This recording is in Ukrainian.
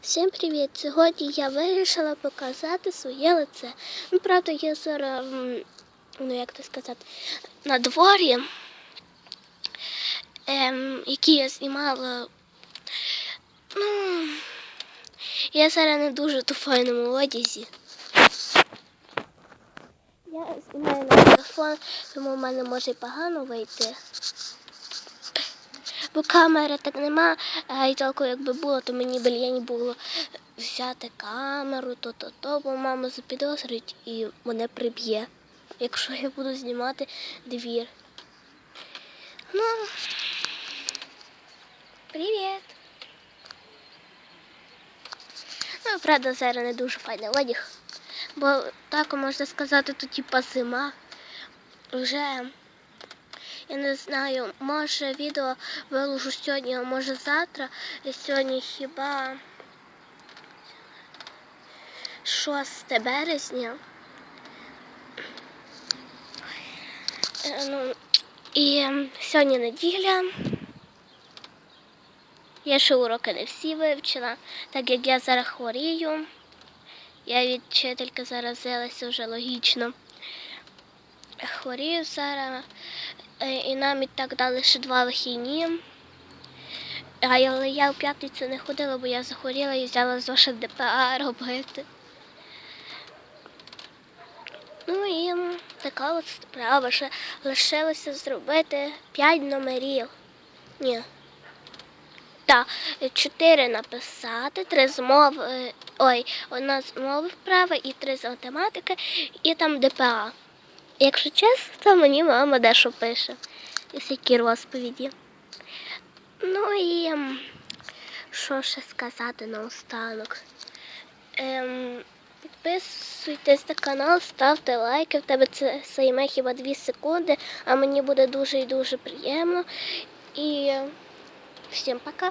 Всім привіт! Сьогодні я вирішила показати своє лице. Ну, правда, я зараз, ну як це сказати, на дворі, ем, які я знімала. Ну, я зараз не дуже в файному одязі. Я знімаю на телефон, тому в мене може погано вийти. Бо камери так нема, і тільки якби було, то мені б лінь було взяти камеру, то то то, бо мама запідозрить і мене приб'є, якщо я буду знімати двір. Ну, привіт. Ну, правда, зараз не дуже файний одяг, бо так можна сказати, то типа зима. Вже я не знаю, може відео виложу сьогодні, а може завтра. І Сьогодні хіба 6 березня. Е, Ну, і сьогодні неділя. Я ще уроки не всі вивчила, так як я зараз хворію. Я від вчительки заразилася вже логічно. Хворію зараз. Е, і нам і так дали ще два вихідні. Але я в п'ятницю не ходила, бо я захворіла і взяла зошит ДПА робити. Ну і така от справа. Ще лишилося зробити 5 номерів. Ні. Так, чотири написати, три з мови, ой, одна з мови вправи і три з математики, і там ДПА. Якщо чесно, то мені мама дещо пише. І всякі розповіді. Ну і ем, що ще сказати наостанок. Ем, підписуйтесь на канал, ставте лайки. В тебе це займе хіба 2 секунди, а мені буде дуже і дуже приємно. І ем, всім пока.